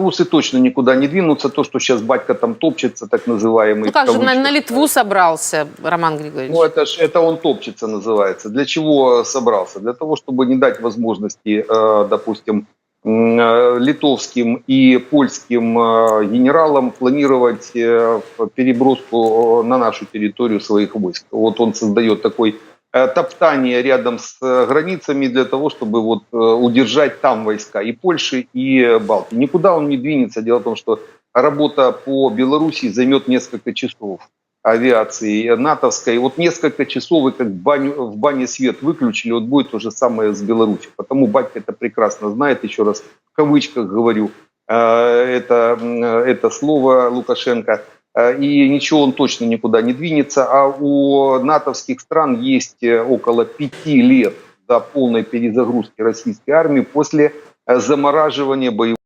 Белорусы точно никуда не двинутся. То, что сейчас батька там топчется, так называемый. Ну как же, на, на Литву собрался Роман Григорьевич? Ну, это, ж, это он топчется называется. Для чего собрался? Для того, чтобы не дать возможности, э, допустим, э, литовским и польским э, генералам планировать э, переброску на нашу территорию своих войск. Вот он создает такой топтание рядом с э, границами для того, чтобы вот э, удержать там войска и Польши, и э, Балтии. Никуда он не двинется. Дело в том, что работа по Белоруссии займет несколько часов авиации натовской. Вот несколько часов и как в, в бане свет выключили, вот будет то же самое с Беларусью. Потому батька это прекрасно знает, еще раз в кавычках говорю, э, это, это слово Лукашенко. Э, И ничего он точно никуда не двинется. А у натовских стран есть э, около пяти лет до полной перезагрузки российской армии после э, замораживания боевых